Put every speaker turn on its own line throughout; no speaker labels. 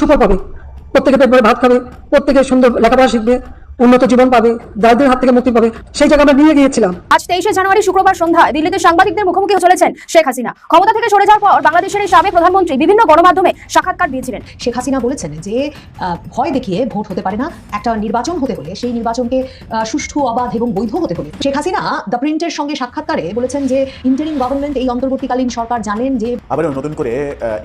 সুফল পাবে। প্রত্যেকে পেট ভাত খাবে। প্রত্যেকে সুন্দর লেখাপড়া শিখবে। উন্নত জীবন পাবে দারিদ্রের হাত থেকে মুক্তি পাবে সেই জায়গায় আমরা নিয়ে গিয়েছিলাম।
আজ তেইশে জানুয়ারি শুক্রবার সন্ধ্যায় দিল্লিতে সাংবাদিকদের মুখোমুখি চলেছেন শেখ হাসিনা। ক্ষমতা থেকে সরে যাওয়ার পর বাংলাদেশের এই সাবেক প্রধানমন্ত্রী বিভিন্ন গণমাধ্যমে সাক্ষাৎকার দিয়েছিলেন।
শেখ হাসিনা বলেছেন যে ভয় দেখিয়ে ভোট হতে পারে না একটা নির্বাচন হতে হলে সেই নির্বাচনকে সুষ্ঠু অবাধ এবং বৈধ হতে হলে। শেখ হাসিনা দ্য প্রিন্টের সঙ্গে সাক্ষাৎকারে বলেছেন যে ইন্টারিম গভর্নমেন্ট এই অন্তর্বর্তীকালীন সরকার জানেন যে
আবারও নতুন করে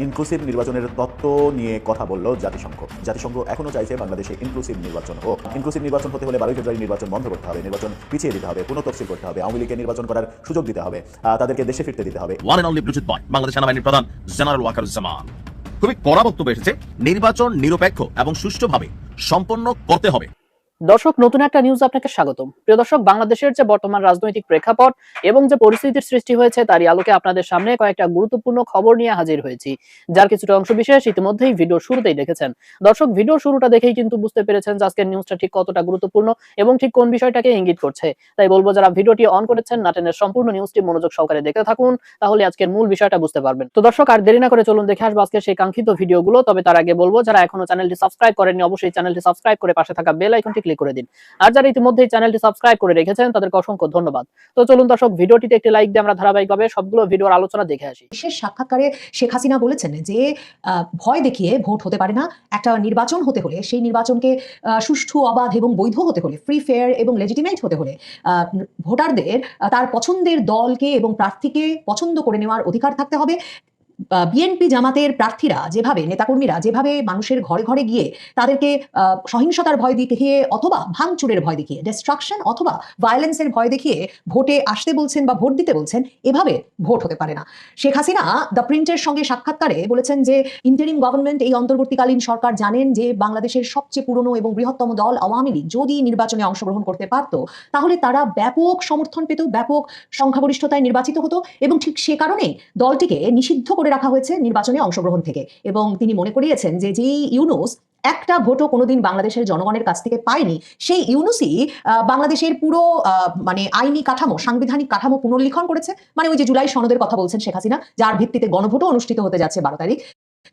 ইনক্লুসিভ নির্বাচনের তত্ত্ব নিয়ে কথা বলল জাতিসংঘ। জাতিসংঘ এখনও চাইছে বাংলাদেশে ইনক্লুসিভ নির্বাচন হোক। ইনক্লুসিভ নির্বাচন হতে হলে বারোই ফেব্রুয়ারি নির্বাচন বন্ধ করতে হবে, নির্বাচন পিছিয়ে দিতে হবে, পুনঃতফসিল করতে হবে, আওয়ামী লীগকে নির্বাচন করার সুযোগ দিতে হবে তাদেরকে দেশে ফিরতে দিতে হবে।
One and only Bluetooth boy Bangladesh সেনাবাহিনীর প্রধান জেনারেল ওয়াকারুজ্জামান। খুবই কড়া বক্তব্য এসেছে, নির্বাচন নিরপেক্ষ এবং সুষ্ঠুভাবে সম্পন্ন করতে হবে।
দর্শক, নতুন একটা নিউজ আপনাকে স্বাগতম। প্রিয় দর্শক, বাংলাদেশের যে বর্তমান রাজনৈতিক প্রেক্ষাপট এবং যে পরিস্থিতির সৃষ্টি হয়েছে, তারই আলোকে আপনাদের সামনে কয়েকটা গুরুত্বপূর্ণ খবর নিয়ে হাজির হয়েছি, যার কিছুটা অংশ বিশেষ ইতিমধ্যেই ভিডিও শুরুতেই দেখেছেন। দর্শক, ভিডিও শুরুটা দেখেই কিন্তু বুঝতে পেরেছেন যে আজকের নিউজটা ঠিক কতটা গুরুত্বপূর্ণ এবং ঠিক কোন বিষয়টাকে ইঙ্গিত করছে। তাই বলব, যারা ভিডিওটি অন করেছেন নাটেনের সম্পূর্ণ নিউজটি মনোযোগ সহকারে দেখতে থাকুন, তাহলে আজকের মূল বিষয়টা বুঝতে পারবেন। তো দর্শক, আর দেরি না করে চলুন দেখে আসব আজকে সেই কাঙ্ক্ষিত ভিডিওগুলো। তবে তার আগে বলব, যারা এখনও চ্যানেলটি সাবস্ক্রাইব করেননি, অবশ্যই চ্যানেলটি সাবস্ক্রাইব করে পাশে থাকা বেল আইকনটি ক্লিক করে দিন। আর যারা ইতিমধ্যে চ্যানেলটি সাবস্ক্রাইব করে রেখেছেন, তাদেরকে অসংখ্য ধন্যবাদ। তো চলুন দর্শক, ভিডিওটিতে একটি লাইক দিয়ে আমরা ধারাবাহিকভাবে সবগুলো ভিডিওর আলোচনা দেখে আসি।
বিশেষ সাক্ষাৎকারে শেখ হাসিনা বলেছেন যে ভয় দেখিয়ে ভোট হতে পারে না। একটা নির্বাচন হতে হলে, সেই নির্বাচনকে সুষ্ঠু, অবাধ এবং বৈধ হতে হলে ফ্রি ফেয়ার এবং লেজিটিমেট হতে হলে ভোটারদের, তার পছন্দের দলকে এবং প্রার্থীকে পছন্দ করে নেওয়ার অধিকার থাকতে হবে। বিএনপি জামাতের প্রার্থীরা যেভাবে, নেতাকর্মীরা যেভাবে মানুষের ঘরে ঘরে গিয়ে তাদেরকে সহিংসতার ভয় দেখিয়ে অথবা ভাঙচুরের ভয় দেখিয়ে ডিস্ট্রাকশন অথবা ভায়োলেন্সের ভয় দেখিয়ে ভোটে আসতে বলছেন বা ভোট দিতে বলছেন, এভাবে ভোট হতে পারে না। শেখ হাসিনা দ্য প্রিন্টের সঙ্গে সাক্ষাৎকারে বলেছেন যে ইন্টারিম গভর্নমেন্ট এই অন্তর্বর্তীকালীন সরকার জানেন যে, বাংলাদেশের সবচেয়ে পুরনো এবং বৃহত্তম দল আওয়ামী লীগ যদি নির্বাচনে অংশগ্রহণ করতে পারত, তাহলে তারা ব্যাপক সমর্থন পেত, ব্যাপক সংখ্যাগরিষ্ঠতায় নির্বাচিত হতো এবং ঠিক সে কারণেই দলটিকে নিষিদ্ধ করে রাখা হয়েছে নির্বাচনে অংশগ্রহণ থেকে। এবং তিনি মনে করিয়েছেন যে যেই ইউনুস একটা ভোটও কোনোদিন বাংলাদেশের জনগণের কাছ থেকে পায়নি, সেই ইউনুসই বাংলাদেশের পুরো মানে আইনি কাঠামো, সাংবিধানিক কাঠামো পুনর্লিখন করেছে। মানে ওই যে জুলাই সনদের কথা বলছেন শেখ হাসিনা, যার ভিত্তিতে গণভোটও অনুষ্ঠিত হতে যাচ্ছে বারো তারিখ।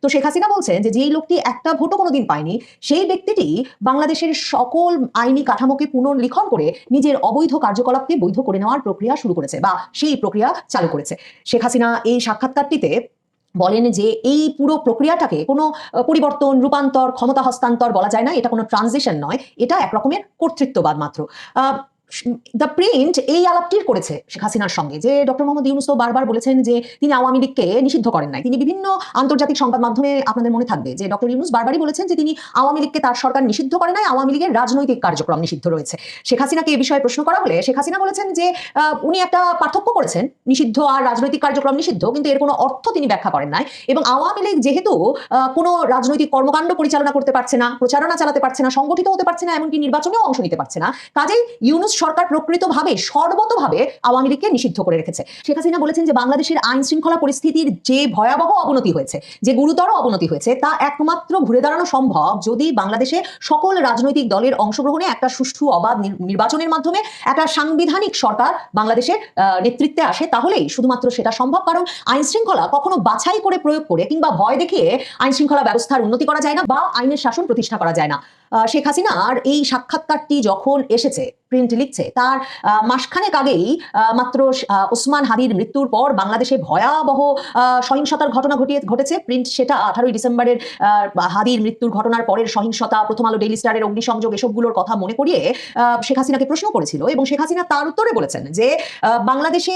তো শেখ হাসিনা বলছেন যে যেই লোকটি একটা ভোটও কোনোদিন পায়নি, সেই ব্যক্তিটি বাংলাদেশের সকল আইনি কাঠামোকে পুনর্লিখন করে নিজের অবৈধ কার্যকলাপকে বৈধ করে নেওয়ার প্রক্রিয়া শুরু করেছে বা সেই প্রক্রিয়া চালু করেছে। শেখ হাসিনা এই সাক্ষাৎকারটিতে বলেন যে এই পুরো প্রক্রিয়াটাকে কোনো পরিবর্তন, রূপান্তর, ক্ষমতা হস্তান্তর বলা যায় না, এটা কোনো ট্রানজিশন নয়, এটা একরকমের কর্তৃত্ববাদ মাত্র। দ্য প্রিন্ট এই আলাপটির করেছে শেখ হাসিনার সঙ্গে যে ডক্টর মোহাম্মদ ইউনুস বারবার বলেছেন যে তিনি আওয়ামী লীগকে নিষিদ্ধ করেন নাই। তিনি বিভিন্ন আন্তর্জাতিক সংবাদ মাধ্যমে আপনাদের মনে থাকবে যে ডক্টর ইউনুস বারবারই বলেছেন যে তিনি আওয়ামী লীগকে তার সরকার নিষিদ্ধ করে নাই, আওয়ামী লীগের রাজনৈতিক কার্যক্রম নিষিদ্ধ রয়েছে। শেখ হাসিনাকে এই বিষয়ে প্রশ্ন করা হলে শেখ হাসিনা বলেছেন যে উনি একটা পার্থক্য করেছেন, নিষিদ্ধ আর রাজনৈতিক কার্যক্রম নিষিদ্ধ, কিন্তু এর কোনো অর্থ তিনি ব্যাখ্যা করেন নাই এবং আওয়ামী লীগ যেহেতু কোনো রাজনৈতিক কর্মকাণ্ড পরিচালনা করতে পারছে না, প্রচারণা চালাতে পারছে না, সংগঠিত হতে পারছে না, এমনকি নির্বাচনেও অংশ নিতে পারছে না, কাজেই ইউনুস সরকার প্রকৃতভাবে, সর্বতভাবে আওয়ামী লীগকে নিষিদ্ধ করে রেখেছে। শেখ হাসিনা বলেছেন যে বাংলাদেশের আইন শৃঙ্খলা পরিস্থিতির যে ভয়াবহ অবনতি হয়েছে, যে গুরুতর অবনতি হয়েছে, তা একমাত্র ঘুরে দাঁড়ানো সম্ভব যদি বাংলাদেশে সকল রাজনৈতিক দলের অংশগ্রহণে একটা সুষ্ঠু অবাধ নির্বাচনের মাধ্যমে একটা সাংবিধানিক সরকার বাংলাদেশের নেতৃত্বে আসে, তাহলেই শুধুমাত্র সেটা সম্ভব। কারণ আইন শৃঙ্খলা কখনো বাছাই করে প্রয়োগ করে কিংবা ভয় দেখিয়ে আইন শৃঙ্খলা ব্যবস্থার উন্নতি করা যায় না বা আইনের শাসন প্রতিষ্ঠা করা যায় না। শেখ আর এই সাক্ষাৎকারটি যখন এসেছে প্রিন্ট লিখছে, তার মাসখানেক আগেই মাত্র ওসমান হাদির মৃত্যুর পর বাংলাদেশে ভয়াবহ সহিংসতার ঘটনা ঘটিয়ে, ঘটেছে। প্রিন্ট সেটা আঠারোই ডিসেম্বরের হাদির মৃত্যুর ঘটনার পরের সহিংসতা, প্রথম আলো ডেইলি স্টারের অগ্নিসংযোগ, এসবগুলোর কথা মনে করিয়ে শেখ হাসিনাকে প্রশ্ন করেছিল এবং শেখ হাসিনা তার উত্তরে বলেছেন যে বাংলাদেশে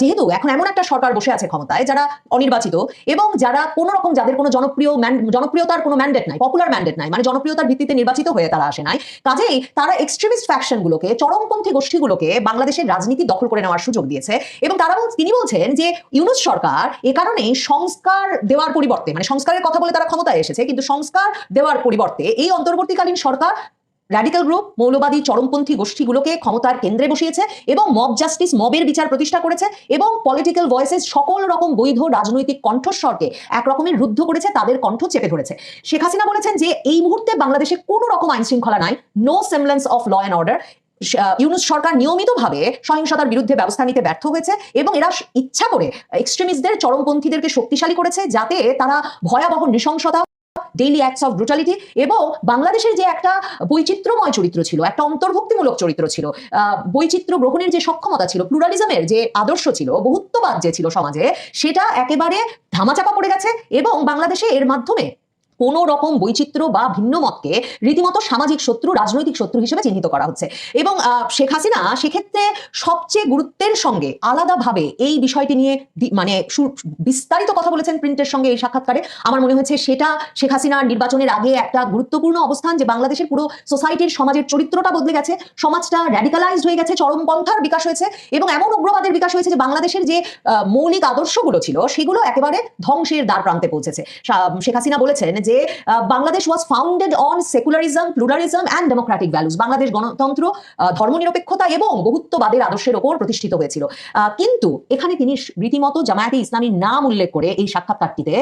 যেহেতু এখন এমন একটা সরকার বসে আছে ক্ষমতায় যারা অনির্বাচিত এবং যারা কোনো রকম যাদের কোনো জনপ্রিয় জনপ্রিয়তার কোনো ম্যান্ডেট নাই পপুলার ম্যান্ডেট নাই মানে জনপ্রিয়তার ভিত্তিতে নির্বাচিত হয়ে তারা আসে নাই। কাজেই তারা এক্সট্রিমিস্ট ফ্যাকশনগুলোকে চরমপন্থী গোষ্ঠীগুলোকে বাংলাদেশের রাজনীতি দখল করে নেওয়ার সুযোগ দিয়েছে এবং তারা তিনি বলছেন যে ইউনুস সরকার এ কারণে সংস্কার দেওয়ার পরিবর্তে মানে সংস্কারের কথা বলে তারা ক্ষমতায় এসেছে, কিন্তু সংস্কার দেওয়ার পরিবর্তে এই অন্তর্বর্তীকালীন সরকার র্যাডিক্যাল গ্রুপ মৌলবাদী চরমপন্থী গোষ্ঠীগুলোকে ক্ষমতার কেন্দ্রে বসিয়েছে এবং মব জাস্টিস, মবের বিচার প্রতিষ্ঠা করেছে এবং পলিটিক্যাল ভয়েসেস সকল রকম বৈধ রাজনৈতিক কণ্ঠস্বরকে এক রকমের রুদ্ধ করেছে, তাদের কণ্ঠ চেপে ধরেছে। শেখ হাসিনা বলেছেন যে, এই মুহূর্তে বাংলাদেশে কোনো রকম আইন শৃঙ্খলা নাই no semblance of law and order Yunus সরকার নিয়মিতভাবে সহিংসতার বিরুদ্ধে ব্যবস্থা নিতে ব্যর্থ হয়েছে এবং এরা ইচ্ছা করে এক্সট্রিমিস্টদের চরমপন্থীদেরকে শক্তিশালী করেছে যাতে তারা ভয়াবহ নৃশংসতা ডেইলি অ্যাক্টস অফ ব্রুটালিটি এবং বাংলাদেশের যে একটা বৈচিত্র্যময় চরিত্র ছিল, একটা অন্তর্ভুক্তিমূলক চরিত্র ছিল বৈচিত্র্য গ্রহণের যে সক্ষমতা ছিল প্লুরালিজমের যে আদর্শ ছিল, বহুত্ববাদ যে ছিল সমাজে, সেটা একেবারে ধামাচাপা পড়ে গেছে এবং বাংলাদেশে এর মাধ্যমে কোনো রকম বৈচিত্র্য বা ভিন্ন মতকে রীতিমতো সামাজিক শত্রু, রাজনৈতিক শত্রু হিসেবে চিহ্নিত করা হচ্ছে। এবং শেখ হাসিনা সেক্ষেত্রে সবচেয়ে গুরুত্বের সঙ্গে আলাদাভাবে এই বিষয়টি নিয়ে মানে বিস্তারিত কথা বলেছেন প্রিন্টের সঙ্গে এই সাক্ষাৎকারে। আমার মনে হয়েছে সেটা শেখ হাসিনার নির্বাচনের আগে একটা গুরুত্বপূর্ণ অবস্থান যে বাংলাদেশের পুরো সোসাইটির সমাজের চরিত্রটা বদলে গেছে, সমাজটা র্যাডিকালাইজড হয়ে গেছে, চরমপন্থার বিকাশ হয়েছে এবং এমন উগ্রবাদের বিকাশ হয়েছে যে বাংলাদেশের যে মৌলিক আদর্শগুলো ছিল সেগুলো একেবারে ধ্বংসের দ্বার প্রান্তে পৌঁছেছে। শেখ হাসিনা বলেছেন যে আহ, Bangladesh was founded on secularism pluralism and democratic values Bangladesh গণতন্ত্র ধর্মনিরপেক্ষতা এবং বহুত্ববাদের আদর্শের ওপর প্রতিষ্ঠিত হয়েছিল। কিন্তু এখানে তিনি রীতিমতো জামায়াতে ইসলামীর নাম উল্লেখ করে এই সাক্ষাৎকারটিতে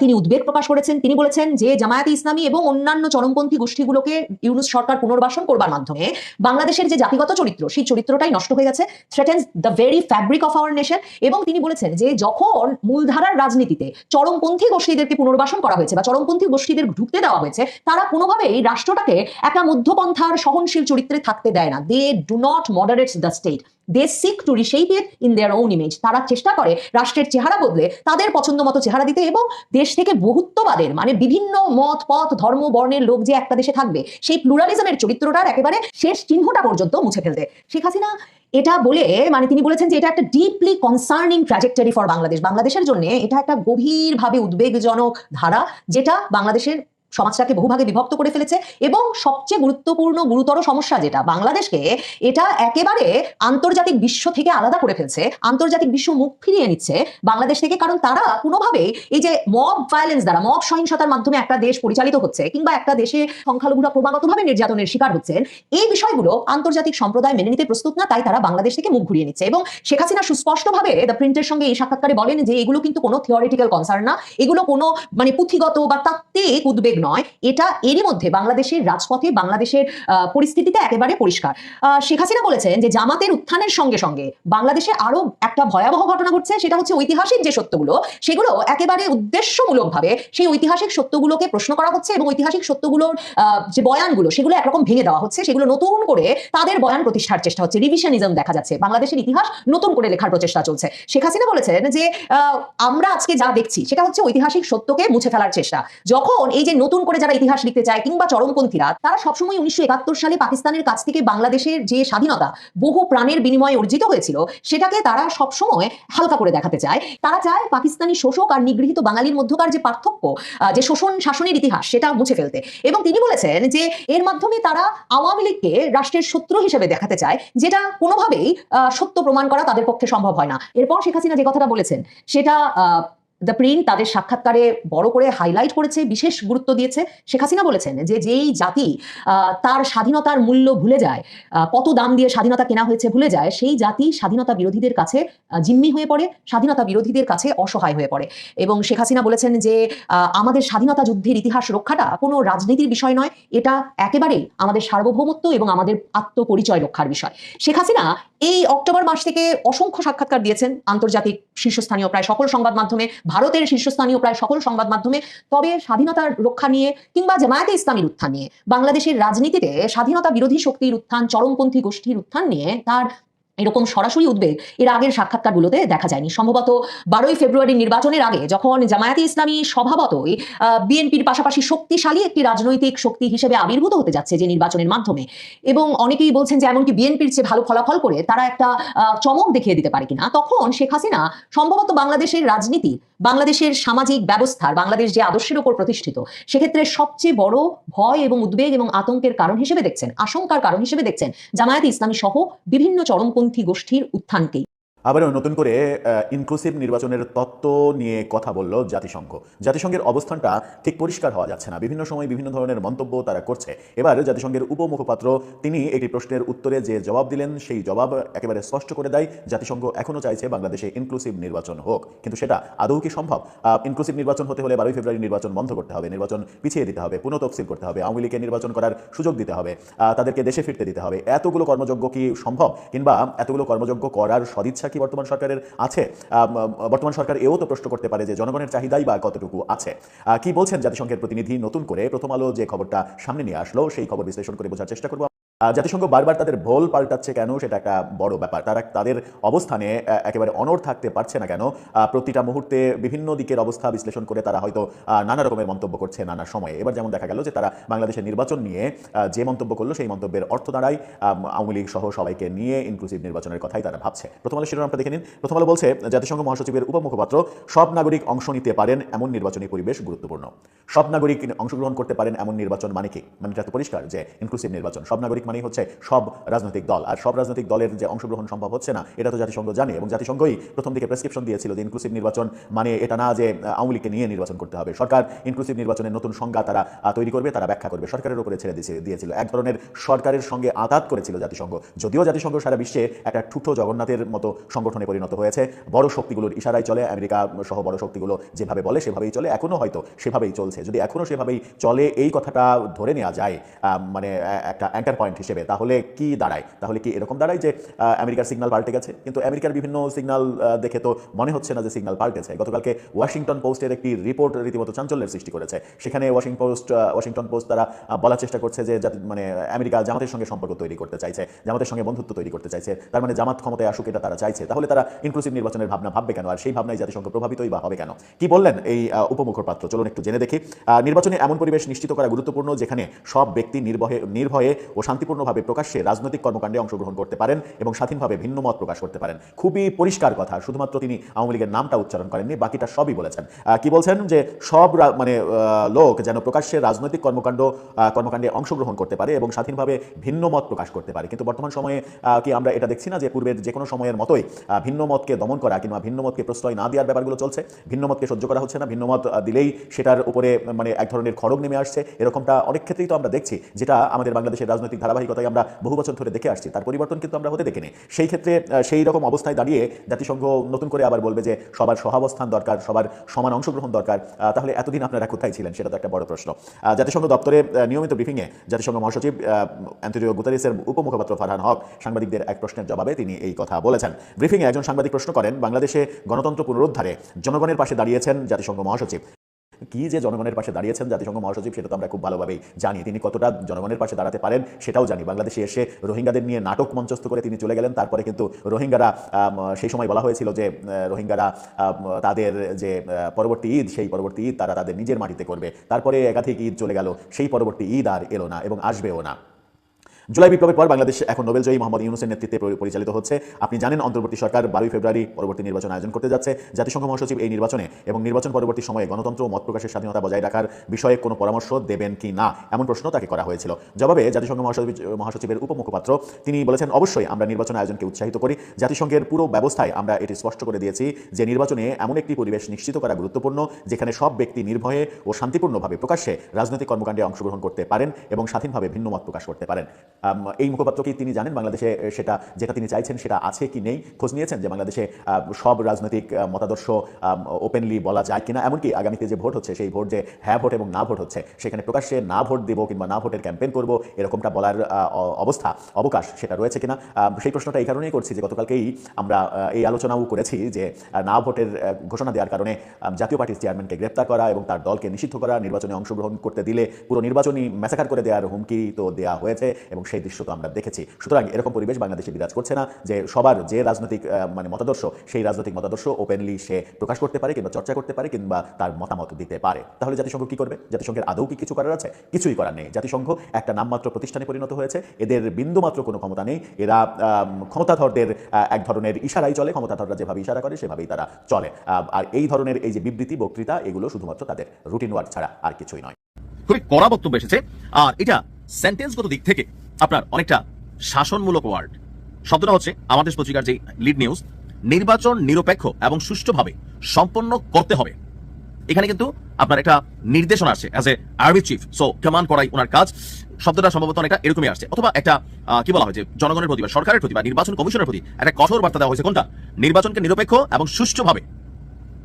তিনি উদ্বেগ প্রকাশ করেছেন। তিনি বলেছেন যে জামায়াতে ইসলামী এবং অন্যান্য চরমপন্থী গোষ্ঠীগুলোকে ইউনুস সরকার পুনর্বাসন করবার মাধ্যমে বাংলাদেশের যে জাতিগত চরিত্র সেই চরিত্রটাই নষ্ট হয়ে গেছে threatens the very fabric of our nation এবং তিনি বলেছেন যে যখন মূলধারার রাজনীতিতে চরমপন্থী গোষ্ঠীদেরকে পুনর্বাসন করা হয়েছে বা চরমপন্থী গোষ্ঠীদের ঢুকতে দেওয়া হয়েছে, তারা কোনোভাবেই রাষ্ট্রটাকে একটা মধ্যপন্থার সহনশীল চরিত্রে থাকতে দেয় না। They do not moderate the state they seek to reshape it in their own image তারা চেষ্টা করে রাষ্ট্রের চেহারা বদলে তাদের পছন্দ মতো চেহারা দিতে এবং দেশ থেকে বহুত্ববাদের মানে বিভিন্ন মত, পথ, ধর্ম, বর্ণের লোক যে একটা দেশে থাকবে, সেই প্লুরালিজমের চরিত্রটার একেবারে শেষ চিহ্নটা পর্যন্ত মুছে ফেলতে। শেখ হাসিনা এটা বলে মানে তিনি বলেছেন যে এটা একটা deeply concerning trajectory for Bangladesh বাংলাদেশের জন্য এটা একটা গভীরভাবে উদ্বেগজনক ধারা, যেটা বাংলাদেশের সমাজটাকে বহুভাগে বিভক্ত করে ফেলেছে এবং সবচেয়ে গুরুত্বপূর্ণ, গুরুতর সমস্যা যেটা বাংলাদেশকে এটা একেবারে আন্তর্জাতিক বিশ্ব থেকে আলাদা করে ফেলছে, আন্তর্জাতিক বিশ্ব মুখ ফিরিয়ে নিচ্ছে বাংলাদেশ থেকে কারণ তারা কোনোভাবেই এই যে মব ভায়োলেন্স দ্বারা মব সহিংসতার মাধ্যমে একটা দেশ পরিচালিত হচ্ছে কিংবা একটা দেশে সংখ্যালঘুরা ক্রমাগতভাবে নির্যাতনের শিকার হচ্ছেন এই বিষয়গুলো আন্তর্জাতিক সম্প্রদায় মেনে নিতে প্রস্তুত না, তাই তারা বাংলাদেশ থেকে মুখ ঘুরিয়ে নিচ্ছে এবং শেখ হাসিনা সুস্পষ্টভাবে দ্য প্রিন্টের সঙ্গে এই সাক্ষাৎকারে বলেন যে এগুলো কিন্তু কোনো থিওরিটিক্যাল কনসার্ন না, এগুলো কোনো মানে পুঁথিগত বা তাত্ত্বিক উদ্বেগ নয়, এটা এরই মধ্যে বাংলাদেশের রাজপথে বাংলাদেশের পরিস্থিতিতে একেবারে পরিষ্কার। শেখ হাসিনা বলেছেন যে জামাতের উত্থানের সঙ্গে সঙ্গে বাংলাদেশে আরও একটা ভয়াবহ ঘটনা ঘটছে, সেটা হচ্ছে ঐতিহাসিক যে সত্যগুলো, সেগুলো একেবারে উদ্দেশ্যমূলকভাবে সেই ঐতিহাসিক সত্যগুলোকে প্রশ্ন করা হচ্ছে এবং ঐতিহাসিক সত্যগুলোর যে বয়ানগুলো, সেগুলো একরকম ভেঙে দেওয়া হচ্ছে, সেগুলো নতুন করে তাদের বয়ান প্রতিষ্ঠার চেষ্টা হচ্ছে, রিভিশনিজম দেখা যাচ্ছে, বাংলাদেশের ইতিহাস নতুন করে লেখার প্রচেষ্টা চলছে। শেখ হাসিনা বলেছেন যে আমরা আজকে যা দেখছি, সেটা হচ্ছে ঐতিহাসিক সত্যকে মুছে ফেলার চেষ্টা। যখন এই যে নতুন করে যারা ইতিহাস লিখতে চায় কিংবা চরমপন্থীরা, তারা সবসময় উনিশশো একাত্তর সালে পাকিস্তানের কাছ থেকে বাংলাদেশের যে স্বাধীনতা, বহু প্রাণের বিনিময়ে অর্জিত হয়েছিল, সেটাকে তারা সবসময় হালকা করে দেখাতে চায়। তারা চায় পাকিস্তানি শোষক আর নিগৃহীত বাঙালির মধ্যকার যে পার্থক্য যে শোষণ শাসনের ইতিহাস, সেটা মুছে ফেলতে। এবং তিনি বলেছেন যে, এর মাধ্যমে তারা আওয়ামী লীগকে রাষ্ট্রের শত্রু হিসেবে দেখাতে চায়, যেটা কোনোভাবেই সত্য প্রমাণ করা তাদের পক্ষে সম্ভব হয় না। এরপর শেখ হাসিনা যে কথাটা বলেছেন, সেটা দ্য প্রিন্ট তাদের সাক্ষাৎকারে বড় করে হাইলাইট করেছে, বিশেষ গুরুত্ব দিয়েছে। শেখ হাসিনা বলেছেন যে যেই জাতি তার স্বাধীনতার মূল্য ভুলে যায় কত দাম দিয়ে স্বাধীনতা কেনা হয়েছে ভুলে যায়, সেই জাতি স্বাধীনতা বিরোধীদের কাছে জিম্মি হয়ে পড়ে, স্বাধীনতা বিরোধীদের কাছে অসহায় হয়ে পড়ে। এবং শেখ হাসিনা বলেছেন যে আমাদের স্বাধীনতা যুদ্ধের ইতিহাস রক্ষাটা কোনো রাজনীতির বিষয় নয়, এটা একেবারেই আমাদের সার্বভৌমত্ব এবং আমাদের আত্মপরিচয় রক্ষার বিষয়। শেখ হাসিনা এই অক্টোবর মাস থেকে অসংখ্য সাক্ষাৎকার দিয়েছেন আন্তর্জাতিক শীর্ষস্থানীয় প্রায় সকল সংবাদ মাধ্যমে, ভারতের শীর্ষস্থানীয় প্রায় সকল সংবাদ মাধ্যমে। তবে স্বাধীনতার রক্ষা নিয়ে কিংবা জামায়াতে ইসলামীর উত্থান নিয়ে, বাংলাদেশের রাজনীতিতে স্বাধীনতা বিরোধী শক্তির উত্থান, চরমপন্থী গোষ্ঠীর উত্থান নিয়ে তার এরকম সরাসরি উদ্বেগ এর আগের সাক্ষাৎকারগুলোতে দেখা যায়নি। সম্ভবত বারোই ফেব্রুয়ারি নির্বাচনের আগে যখন জামায়াতে ইসলামী স্বভাবতই বিএনপির পাশাপাশি শক্তিশালী একটি রাজনৈতিক শক্তি হিসেবে আবির্ভূত হতে যাচ্ছে যে নির্বাচনের মাধ্যমে। এবং অনেকেই বলছেন যে এমনকি বিএনপির চেয়ে ভালো ফলাফল করে তারা একটা চমক দেখিয়ে দিতে পারে কিনা। তখন শেখ হাসিনা সম্ভবত বাংলাদেশের রাজনীতি, বাংলাদেশের সামাজিক ব্যবস্থার, বাংলাদেশ যে আদর্শের উপর প্রতিষ্ঠিত, সেক্ষেত্রে সবচেয়ে বড় ভয় এবং উদ্বেগ এবং আতঙ্কের কারণ হিসেবে দেখছেন, আশঙ্কার কারণ হিসেবে দেখছেন জামায়াতে ইসলামী সহ বিভিন্ন চরমপন্থী গোষ্ঠীর উত্থানকেই।
আবারও নতুন করে ইনক্লুসিভ নির্বাচনের তত্ত্ব নিয়ে কথা বলল জাতিসংঘ। জাতিসংঘের অবস্থানটা ঠিক পরিষ্কার হওয়া যাচ্ছে না। বিভিন্ন সময় বিভিন্ন ধরনের মন্তব্য তারা করছে। এবার জাতিসংঘের উপমুখপাত্র, তিনি একটি প্রশ্নের উত্তরে যে জবাব দিলেন, সেই জবাব একেবারে স্পষ্ট করে দেয়, জাতিসংঘ এখনও চাইছে বাংলাদেশে ইনক্লুসিভ নির্বাচন হোক। কিন্তু সেটা আদৌ কি সম্ভব? ইনক্লুসিভ নির্বাচন হতে হলে বারোই ফেব্রুয়ারি নির্বাচন বন্ধ করতে হবে, নির্বাচন পিছিয়ে দিতে হবে পুনঃ তফসিল করতে হবে, আওয়ামী লীগকে নির্বাচন করার সুযোগ দিতে হবে তাদেরকে দেশে ফিরতে দিতে হবে। এতগুলো কর্মযোগ্য কি সম্ভব? কিংবা এতগুলো কর্মযোগ্য করার সদিচ্ছা কি বর্তমান সরকারের আছে? বর্তমান সরকার এও তো প্রশ্ন করতে পারে যে জনগণের চাহিদাই বা কতটুকু আছে। কি বলছেন জাতিসংঘের প্রতিনিধি? নতুন করে প্রথম আলো যে খবরটা সামনে নিয়ে আসলো, সেই খবর বিশ্লেষণ করে বোঝার চেষ্টা করব জাতিসংঘ বারবার তাদের ভোল পাল্টাচ্ছে কেন? সেটা একটা বড় ব্যাপার। তারা তাদের অবস্থানে একেবারে অনড় থাকতে পারছে না কেন? প্রতিটা মুহূর্তে বিভিন্ন দিকের অবস্থা বিশ্লেষণ করে তারা হয়তো নানা রকমের মন্তব্য করছে নানা সময়ে। এবার যেমন দেখা গেল যে তারা বাংলাদেশের নির্বাচন নিয়ে যে মন্তব্য করল সেই মন্তব্যের অর্থ দাঁড়ায়। আওয়ামী লীগ সহ সবাইকে নিয়ে ইনক্লুসিভ নির্বাচনের কথাই তারা ভাবছে। প্রথম আলো শিরোনামটা দেখে নিন। প্রথম আলো বলছে, জাতিসংঘ মহাসচিবের উপমুখপাত্র, সব নাগরিক অংশ নিতে পারেন এমন নির্বাচনী পরিবেশ গুরুত্বপূর্ণ। সব নাগরিক অংশগ্রহণ করতে পারেন এমন নির্বাচন মানে কি? মানে এটা তো পরিষ্কার যে ইনক্লুসিভ নির্বাচন। সব নাগরিক মানেই হচ্ছে সব রাজনৈতিক দল। আর সব রাজনৈতিক দলের যে অংশগ্রহণ সম্ভব হচ্ছে না, এটা তো জাতিসংঘ জানে এবং জাতিসংঘই প্রথম দিকে প্রেসক্রিপশন দিয়েছিল যে ইনক্লুসিভ নির্বাচন মানে এটা না যে আওয়ামী লীগকে নিয়ে নির্বাচন করতে হবে। সরকার ইনক্লুসিভ নির্বাচনের নতুন সংজ্ঞা তারা তৈরি করবে, তারা ব্যাখ্যা করবে। সরকারের উপরে ছেড়ে দিয়েছে- দিয়েছিল। এক ধরনের সরকারের সঙ্গে আঘাত করেছিল জাতিসংঘ। যদিও জাতিসংঘ সারা বিশ্বে একটা ঠুটো জগন্নাথের মতো সংগঠনে পরিণত হয়েছে, বড় শক্তিগুলোর ইশারায় চলে আমেরিকা সহ বড় শক্তিগুলো যেভাবে বলে সেভাবেই চলে, এখনও হয়তো সেভাবেই চলছে। যদি এখনও সেভাবেই চলে, এই কথাটা ধরে নেওয়া যায় মানে একটা অ্যাঙ্কার পয়েন্ট হিসেবে। তাহলে কি দাঁড়ায়? তাহলে কি এরকম দাঁড়ায় যে আমেরিকার সিগন্যাল পাল্টে গেছে? কিন্তু আমেরিকার বিভিন্ন সিগন্যাল দেখে তো মনে হচ্ছে না যে সিগন্যাল পাল্টেছে। গতকালকে ওয়াশিংটন পোস্টের একটি রিপোর্ট রীতিমতো চাঞ্চল্যের সৃষ্টি করেছে। সেখানে ওয়াশিং পোস্ট ওয়াশিংটন পোস্ট তারা বলার চেষ্টা করছে যে মানে আমেরিকা জামাতের সঙ্গে সম্পর্ক তৈরি করতে চাইছে, জামাতের সঙ্গে বন্ধুত্ব তৈরি করতে চাইছে। তার মানে জামাত ক্ষমতায় আসুক এটা তারা চাইছে। তাহলে তারা ইনক্লুসিভ নির্বাচনের ভাবনা ভাববে কেন? আর সেই ভাবনায় জাতিসংঘ প্রভাবিতই বা হবে কেন? কি বললেন এই উপমুখপাত্র চলুন একটু জেনে দেখি। নির্বাচনে এমন পরিবেশ নিশ্চিত করা গুরুত্বপূর্ণ যেখানে সব ব্যক্তি নির্ভয়ে নির্ভয়ে ও শান্তিপূর্ণভাবে প্রকাশ্যে রাজনৈতিক কর্মকাণ্ডে অংশগ্রহণ করতে পারেন এবং স্বাধীনভাবে ভিন্ন মত প্রকাশ করতে পারেন। খুবই পরিষ্কার কথা, শুধুমাত্র তিনি আওয়ামী লীগের নামটা উচ্চারণ করেননি, বাকিটা সবই বলেছেন। কি বলছেন? যে সব মানে লোক যেন প্রকাশ্যে রাজনৈতিক কর্মকাণ্ড কর্মকাণ্ডে অংশগ্রহণ করতে পারে এবং স্বাধীনভাবে ভিন্ন মত প্রকাশ করতে পারে। কিন্তু বর্তমান সময়ে কি আমরা এটা দেখছি না যে পূর্বের যে কোনো সময়ের মতোই ভিন্ন মতকে দমন করা কিংবা ভিন্ন মতকে প্রশ্রয় না দেওয়ার ব্যাপারগুলো চলছে? ভিন্ন মতকে সহ্য করা হচ্ছে না ভিন্ন মত দিলেই সেটার উপরে মানে এক ধরনের খড়গ নেমে আসছে। এরকমটা অনেক ক্ষেত্রেই তো আমরা দেখছি, যেটা আমাদের বাংলাদেশের রাজনৈতিক ধারাবাহিকতায় আমরা বহু বছর ধরে দেখে আসছি, তার পরিবর্তন কিন্তু আমরা হতে দেখিনি। সেই ক্ষেত্রে সেই রকম অবস্থায় দাঁড়িয়ে জাতিসংঘ নতুন করে আবার বলবে যে সবার সহাবস্থান দরকার, সবার সমান অংশগ্রহণ দরকার তাহলে এতদিন আপনারা কোথায় ছিলেন সেটা তো একটা বড় প্রশ্ন। জাতিসংঘ দপ্তরে নিয়মিত ব্রিফিংয়ে জাতিসংঘ মহাসচিব অ্যান্টনিও গুতারেসের উপমুখপাত্র ফারহান হক সাংবাদিকদের এক প্রশ্নের জবাবে তিনি এই কথা বলেছেন। ব্রিফিংয়ে একজন সাংবাদিক প্রশ্ন করেন, বাংলাদেশে গণতন্ত্র পুনরুদ্ধারে জনগণের পাশে দাঁড়িয়েছেন জাতিসংঘ মহাসচিব। কি যে জনগণের পাশে দাঁড়িয়েছেন জাতিসংঘ মহাসচিব সেটা তো আমরা খুব ভালোভাবেই জানি। তিনি কতটা জনগণের পাশে দাঁড়াতে পারেন সেটাও জানি। বাংলাদেশে এসে রোহিঙ্গাদের নিয়ে নাটক মঞ্চস্থ করে তিনি চলে গেলেন। তারপরে কিন্তু রোহিঙ্গারা সেই সময় বলা হয়েছিল যে রোহিঙ্গারা তাদের যে পরবর্তী ঈদ, সেই পরবর্তী ঈদ তারা তাদের নিজের মাটিতে করবে। তারপরে একাধিক ঈদ চলে গেল, সেই পরবর্তী ঈদ আর এলো না এবং আসবেও না। জুলাই বিপ্লবের পর বাংলাদেশ এখন নোবেলজয়ী মোহাম্মদ ইউনুসের নেতৃত্বে পরি- পরিচালিত হচ্ছে। আপনি জানেন অন্তর্বর্তী সরকার বারোই ফেব্রুয়ারি পরবর্তী নির্বাচন আয়োজন করতে যাচ্ছে। জাতিসংঘ মহাসচিব এই নির্বাচনে এবং নির্বাচন পরবর্তী সময়ে গণতন্ত্র ও মত প্রকাশের স্বাধীনতা বজায় রাখার বিষয়ে কোনো পরামর্শ দেবেন কি না? এমন প্রশ্ন তাকে করা হয়েছিল। জবাবে জাতিসংঘ মহাসচিব, মহাসচিবের উপমুখপাত্র, তিনি বলেছেন, অবশ্যই আমরা নির্বাচন আয়োজনকে উৎসাহিত করি। জাতিসংঘের পুরো ব্যবস্থায় আমরা এটি স্পষ্ট করে দিয়েছি যে নির্বাচনে এমন একটি পরিবেশ নিশ্চিত করা গুরুত্বপূর্ণ, যেখানে সব ব্যক্তি নির্ভয়ে ও শান্তিপূর্ণভাবে প্রকাশ্যে রাজনৈতিক কর্মকাণ্ডে অংশগ্রহণ করতে পারেন এবং স্বাধীনভাবে ভিন্ন মত প্রকাশ করতে পারেন। এই মুখপাত্র কি তিনি জানেন বাংলাদেশে সেটা, যেটা তিনি চাইছেন সেটা আছে কি নেই? খোঁজ নিয়েছেন যে বাংলাদেশে সব রাজনৈতিক মতাদর্শ ওপেনলি বলা যায় কিনা? এমনকি আগামীতে যে ভোট হচ্ছে, সেই ভোট যে হ্যাঁ ভোট এবং না ভোট হচ্ছে, সেখানে প্রকাশ্যে না ভোট দেবো কিংবা না ভোটের ক্যাম্পেন করব, এরকমটা বলার অবস্থা, অবকাশ সেটা রয়েছে কিনা? সেই প্রশ্নটা এই কারণেই করছি যে গতকালকেই আমরা এই আলোচনাও করেছি যে না ভোটের ঘোষণা দেওয়ার কারণে জাতীয় পার্টির চেয়ারম্যানকে গ্রেপ্তার করা এবং তার দলকে নিষিদ্ধ করা, নির্বাচনে অংশগ্রহণ করতে দিলে পুরো নির্বাচনী ম্যাসাকার করে দেওয়ার হুমকি তো দেওয়া হয়েছে এবং সেই দৃশ্য তো আমরা দেখেছি। সুতরাং এরকম পরিবেশ বাংলাদেশে বিরাজ করছে না যে সবার যে রাজনৈতিক মানে মতাদর্শ, সেই রাজনৈতিক মতাদর্শ ওপেনলি সে প্রকাশ করতে পারে কিংবা চর্চা করতে পারে কিংবা তার মতামত দিতে পারে। তাহলে জাতিসংঘ কি করবে? জাতিসংঘের আদৌ কি কিছু করার আছে? কিছুই করার নেই। জাতিসংঘ একটা নামমাত্র প্রতিষ্ঠানে পরিণত হয়েছে। এদের বিন্দুমাত্র কোনো ক্ষমতা নেই। এরা ক্ষমতাধরদের এক ধরনের ইশারাই চলে। ক্ষমতাধররা যেভাবে ইশারা করে, সেভাবেই তারা চলে। আর এই ধরনের এই যে বিবৃতি, বক্তৃতা, এগুলো শুধুমাত্র তাদের রুটিন ওয়ার্ক ছাড়া আর কিছুই নয়।
খুবই কড়া বক্তব্য এসেছে। আর এটা সেন্টেন্সগত দিক থেকে আপনার অনেকটা শাসনমূলক ওয়ার্ড। শব্দটা হচ্ছে আমাদের পত্রিকার যে লিড নিউজ নির্বাচন নিরপেক্ষ এবং সুষ্ঠুভাবে সম্পন্ন করতে হবে। এখানে কিন্তু আপনার একটা নির্দেশনা আসছে as a army chief so Cayman করাই ওনার কাজ। শব্দটা সম্ভবত অনেকটা এরকমই আসছে। অথবা একটা কি বলা হয় যে জনগণের প্রতি বা সরকারের প্রতি বা নির্বাচন কমিশনের প্রতি একটা কঠোর বার্তা দেওয়া হয়েছে। কোনটা? নির্বাচনকে নিরপেক্ষ এবং সুষ্ঠুভাবে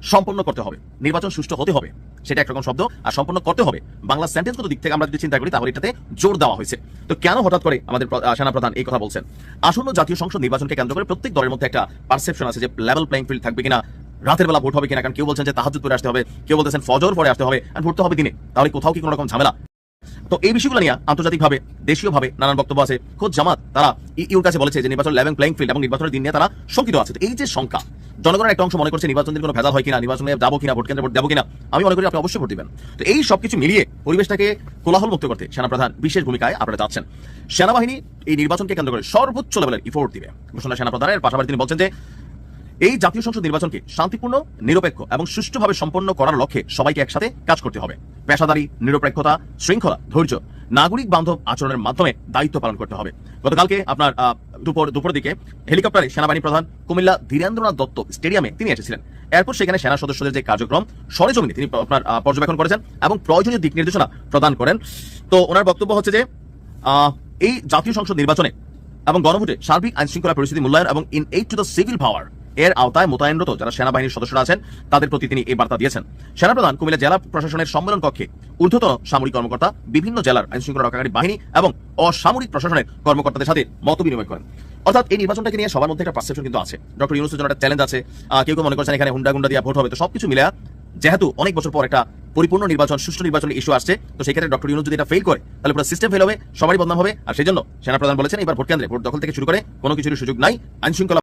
সম্পন্ন করতে হবে। নির্বাচন সুষ্ঠু হতে হবে, সেটা একরকম শব্দ, আর সম্পন্ন করতে হবে। বাংলা সেন্টেন্সগত দিক থেকে আমরা যদি চিন্তা করি, তাহলে এটাতে জোর দেওয়া হয়েছে। তো কেন হঠাৎ করে আমাদের প্র- প্রধান সেনাপ্রধান এই কথা বলছেন? আসন্ন জাতীয় সংসদ নির্বাচনকে কেন্দ্র করে প্রত্যেক দলের মধ্যে একটা পারসেপশন আছে যে লেভেল প্লেইং ফিল্ড থাকবে কিনা। রাতের বেলা ভোট হবে কিনা, কারণ কেউ বলছেন যে তাহাজুদ পরে আসতে হবে, কেউ বলতেছেন ফজর পরে আসতে হবে, আর ভোট তো হবে দিনে। তাহলে কোথাও কি কোনো রকম ঝামেলা? তো এই বিষয়গুলো নিয়ে আন্তর্জাতিকভাবে, দেশীয়ভাবে নানান বক্তব্য আছে। খোদ জামাত, তারা ইউর কাছে বলেছে যে নির্বাচন লেভেল প্লেইং ফিল্ড এবং নির্বাচনের দিন নিয়ে তারা শঙ্কিত আছে। এই যে শঙ্কা, জনগণের একটা অংশ মনে করছে নির্বাচন দিন কোনো ভেজাল হয় কিনা, নির্বাচনে যাব কিনা, ভোট কেন্দ্রে ভোট দেবো কিনা, আমি মনে করি আপনি অবশ্যই ভোট দিবেন। তো এই সবকিছু মিলিয়ে পরিবেশটাকে কোলাহল মুক্ত করতে সেনাপ্রধান বিশেষ ভূমিকায় আপনারা যাচ্ছেন। সেনাবাহিনী এই নির্বাচনকে কেন্দ্র করে সর্বোচ্চ লেভেলের ইফোর্ট দিবে। ঘোষণা সেনাপ্রধানের, পাশাপাশি তিনি বলছেন যে এই জাতীয় সংসদ নির্বাচনকে শান্তিপূর্ণ, নিরপেক্ষ এবং সুষ্ঠুভাবে সম্পন্ন করার লক্ষ্যে সবাইকে একসাথে কাজ করতে হবে। পেশাদারি, নিরপেক্ষতা, শৃঙ্খলা, ধৈর্য, নাগরিক বান্ধব আচরণের মাধ্যমে দায়িত্ব পালন করতে হবে। গতকালকে আপনার দুপুর দুপুর দিকে হেলিকপ্টারে সেনাবাহিনী প্রধান কুমিল্লা ধীরেন্দ্রনাথ দত্ত স্টেডিয়ামে তিনি এসেছিলেন। এরপর সেখানে সেনা সদস্যদের যে কার্যক্রম, সরেজমিনে তিনি আপনার পর্যবেক্ষণ করেছেন এবং প্রয়োজনীয় দিক নির্দেশনা প্রদান করেন। তো ওনার বক্তব্য হচ্ছে যে এই জাতীয় সংসদ নির্বাচনে এবং গণভোটে সার্বিক আইন শৃঙ্খলা পরিস্থিতি মূল্যায়ন এবং in aid to the civil power এর আওতায় মোতায়েনরত যারা সেনাবাহিনীর সদস্যরা আছেন, তাদের প্রতি তিনি এই বার্তা দিয়েছেন। সেনাপ্রধান কুমিল্লা জেলা প্রশাসনের সম্মেলন কক্ষে ঊর্ধ্বতন সামরিক কর্মকর্তা, বিভিন্ন জেলার আইন শৃঙ্খলা রক্ষাকারী বাহিনী এবং অসামরিক প্রশাসনের কর্মকর্তাদের সাথে মত বিনিময় করেন। অর্থাৎ এই নির্বাচনটাকে নিয়ে সবার মধ্যে একটা পারসেপশন কিন্তু আছে। ডক্টর ইউনুসের জন্য একটা চ্যালেঞ্জ আছে। কেউ কেউ মনে করছেন এখানে হুন্ডা গুন্ডা দিয়ে ভোট হবে, তো সবকিছু মিলে যেহেতু অনেক বছর পর একটা পরিপূর্ণ নির্বাচন, সুষ্ঠু নির্বাচনের ইস্যু আসছে, তো সেক্ষেত্রে ডক্টর ইউনুস যদি এটা ফেল করে, তাহলে পুরো সিস্টেম ফেল হবে, সবারই বদনাম হবে। আর সেই জন্য সেনাপ্রধান বলেছেন, এবার ভোট কেন্দ্রে ভোট দখল থেকে শুরু করে কোনো কিছুর সুযোগ নাই। আইন শৃঙ্খলা